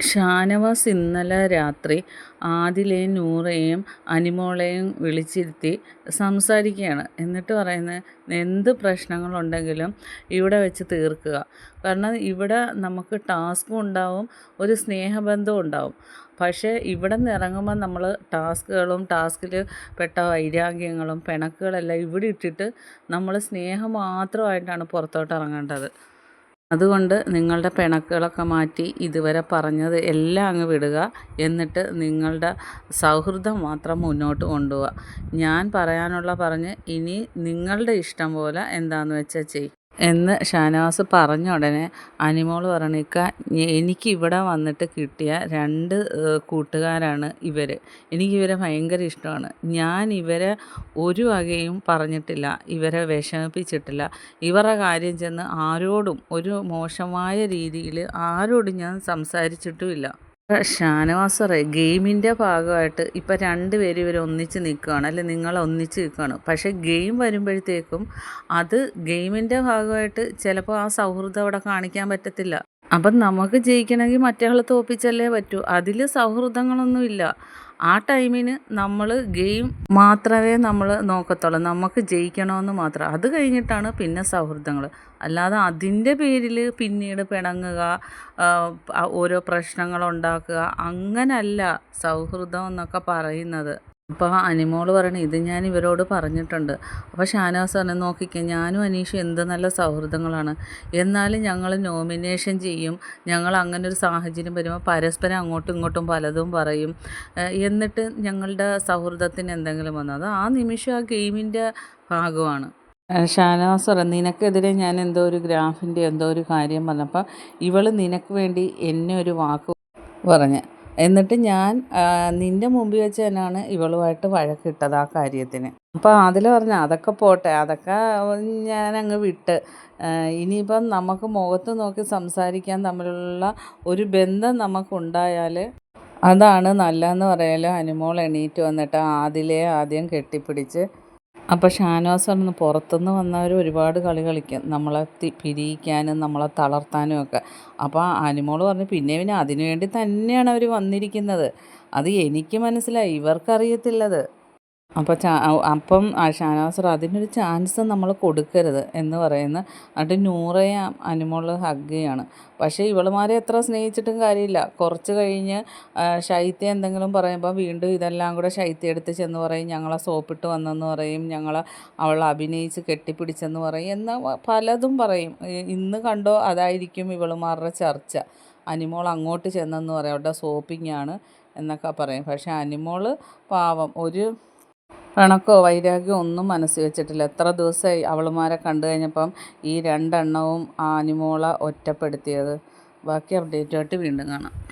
ഷാനവാസ് ഇന്നലെ രാത്രി ആദിലെയും നൂറയെയും അനിമോളെയും വിളിച്ചിരുത്തി സംസാരിക്കുകയാണ്. എന്നിട്ട് പറയുന്നത് എന്ത് പ്രശ്നങ്ങളുണ്ടെങ്കിലും ഇവിടെ വെച്ച് തീർക്കുക. കാരണം ഇവിടെ നമുക്ക് ടാസ്കും ഉണ്ടാവും ഒരു സ്നേഹബന്ധവും ഉണ്ടാവും. പക്ഷേ ഇവിടെ നിന്ന് ഇറങ്ങുമ്പോൾ നമ്മൾ ടാസ്കുകളും ടാസ്കിൽ പെട്ട വൈരാഗ്യങ്ങളും പിണക്കുകളെല്ലാം ഇവിടെ ഇട്ടിട്ട് നമ്മൾ സ്നേഹം മാത്രമായിട്ടാണ് പുറത്തോട്ട് ഇറങ്ങേണ്ടത്. അതുകൊണ്ട് നിങ്ങളുടെ പിണക്കുകളൊക്കെ മാറ്റി ഇതുവരെ പറഞ്ഞത് എല്ലാം അങ്ങ് വിടുക. എന്നിട്ട് നിങ്ങളുടെ സൗഹൃദം മാത്രം മുന്നോട്ട് കൊണ്ടുപോവുക. ഞാൻ പറയാനുള്ള പറഞ്ഞ് ഇനി നിങ്ങളുടെ ഇഷ്ടം പോലെ എന്താണെന്ന് വെച്ചാൽ ചെയ്യും. എന്ന് ഷാനവാസ് പറഞ്ഞ ഉടനെ അനിമോൾ പറയണിക്ക എനിക്ക് ഇവിടെ വന്നിട്ട് കിട്ടിയ രണ്ട് കൂട്ടുകാരാണ് ഇവർ എനിക്കിവരെ ഭയങ്കര ഇഷ്ടമാണ്. ഞാൻ ഇവരെ ഒരു വകയും പറഞ്ഞിട്ടില്ല. ഇവരെ വിഷമിപ്പിച്ചിട്ടില്ല. ഇവരുടെ കാര്യം ചെന്ന് ആരോടും ഒരു മോശമായ രീതിയിൽ ആരോടും ഞാൻ സംസാരിച്ചിട്ടുമില്ല ഷാനവാസ് പറയും ഗെയിമിന്റെ ഭാഗമായിട്ട് ഇപ്പം രണ്ട് പേര് ഇവർ ഒന്നിച്ച് നിൽക്കുകയാണ്. അല്ലെ നിങ്ങൾ ഒന്നിച്ച് നിൽക്കുകയാണ്. പക്ഷേ ഗെയിം വരുമ്പോഴത്തേക്കും അത് ഗെയിമിന്റെ ഭാഗമായിട്ട് ചിലപ്പോൾ ആ സൗഹൃദം അവിടെ കാണിക്കാൻ പറ്റത്തില്ല. അപ്പം നമുക്ക് ജയിക്കണമെങ്കിൽ മറ്റേ തോപ്പിച്ചല്ലേ പറ്റൂ. അതിൽ സൗഹൃദങ്ങളൊന്നുമില്ല. ആ ടൈമിന് നമ്മൾ ഗെയിം മാത്രമേ നമ്മൾ നോക്കത്തുള്ളൂ. നമുക്ക് ജയിക്കണമെന്ന് മാത്രം. അത് കഴിഞ്ഞിട്ടാണ് പിന്നെ സൗഹൃദങ്ങൾ അല്ലാതെ അതിന്റെ പേരിൽ പിന്നീട് പിണങ്ങുക ഓരോ പ്രശ്നങ്ങളുണ്ടാക്കുക അങ്ങനല്ല സൗഹൃദം എന്നൊക്കെ പറയുന്നത്. അപ്പോൾ അനിമോൾ പറയണ ഇത് ഞാൻ ഇവരോട് പറഞ്ഞിട്ടുണ്ട്. അപ്പോൾ ഷാനവാസ് പറഞ്ഞു നോക്കിക്കേ ഞാനും അനീഷും എന്ത് നല്ല സൗഹൃദങ്ങളാണ്. എന്നാലും ഞങ്ങൾ നോമിനേഷൻ ചെയ്യും. ഞങ്ങൾ അങ്ങനെ ഒരു സാഹചര്യം വരുമ്പോൾ പരസ്പരം അങ്ങോട്ടും ഇങ്ങോട്ടും പലതും പറയും. എന്നിട്ട് ഞങ്ങളുടെ സൗഹൃദത്തിന് എന്തെങ്കിലും വന്നത് ആ നിമിഷം ആ ഗെയിമിന്റെ ഭാഗമാണ്. ഷാനവാസ് പറഞ്ഞു നിനക്കെതിരെ ഞാൻ എന്തോ ഒരു ഗ്രാഫിന്റെ എന്തോ ഒരു കാര്യം പറഞ്ഞപ്പോൾ ഇവൾ നിനക്ക് വേണ്ടി എന്നെ ഒരു വാക്ക് പറഞ്ഞ് എന്നിട്ട് ഞാൻ നിന്റെ മുമ്പിൽ വെച്ച് തന്നെയാണ് ഇവളുമായിട്ട് വഴക്കിട്ടത് ആ കാര്യത്തിന്. അപ്പോൾ അതിൽ പറഞ്ഞു അതൊക്കെ പോട്ടെ അതൊക്കെ ഞാൻ അങ്ങ് വിട്ട് ഇനിയിപ്പം നമുക്ക് മുഖത്ത് നോക്കി സംസാരിക്കാൻ തമ്മിലുള്ള ഒരു ബന്ധം നമുക്കുണ്ടായാൽ അതാണ് നല്ലതെന്ന് പറയാലോ. അനുമോൾ എണീറ്റ് വന്നിട്ട് ആദിലെ ആദ്യം കെട്ടിപ്പിടിച്ച് അപ്പോൾ ഷാനോസ് പറഞ്ഞു പുറത്തുനിന്ന് വന്നവർ ഒരുപാട് കളി കളിക്കും. നമ്മളെ പിരിയിക്കാനും നമ്മളെ തളർത്താനും ഒക്കെ. അപ്പോൾ അനിമോൾ പറഞ്ഞു പിന്നെ പിന്നെ അതിനുവേണ്ടി തന്നെയാണ് അവർ വന്നിരിക്കുന്നത്. അത് എനിക്ക് മനസ്സിലായി. ഇവർക്കറിയത്തില്ലത്. അപ്പോൾ ചാ അപ്പം ഷാനവാസർ അതിനൊരു ചാൻസ് നമ്മൾ കൊടുക്കരുത് എന്ന് പറയുന്ന എന്നിട്ട് നൂറയെ അനുമോൾ ഹഗ് ചെയ്യാണ്. പക്ഷേ ഇവളുമാരെ എത്ര സ്നേഹിച്ചിട്ടും കാര്യമില്ല. കുറച്ച് കഴിഞ്ഞ് ശൈത്യം എന്തെങ്കിലും പറയുമ്പോൾ വീണ്ടും ഇതെല്ലാം കൂടെ ശൈത്യം എടുത്ത് ചെന്ന് പറയും ഞങ്ങളെ സോപ്പിട്ട് വന്നെന്ന് പറയും ഞങ്ങളെ അവൾ അഭിനയിച്ച് കെട്ടിപ്പിടിച്ചെന്ന് പറയും എന്ന പലതും പറയും. ഇന്ന് കണ്ടോ അതായിരിക്കും ഇവളുമാരുടെ ചർച്ച. അനിമോൾ അങ്ങോട്ട് ചെന്നെന്ന് പറയും അവിടെ സോപ്പിങ്ങാണ് എന്നൊക്കെ പറയും. പക്ഷേ അനിമോൾ പാവം. ഒരു പിണക്കോ വൈരാഗ്യമോ ഒന്നും മനസ്സിൽ വെച്ചിട്ടില്ല. എത്ര ദിവസമായി അവളുമാരെ കണ്ടു കഴിഞ്ഞപ്പം ഈ രണ്ടെണ്ണവും ആനിമോളെ ഒറ്റപ്പെടുത്തിയത്. ബാക്കി അപ്ഡേറ്റുമായിട്ട് വീണ്ടും കാണാം.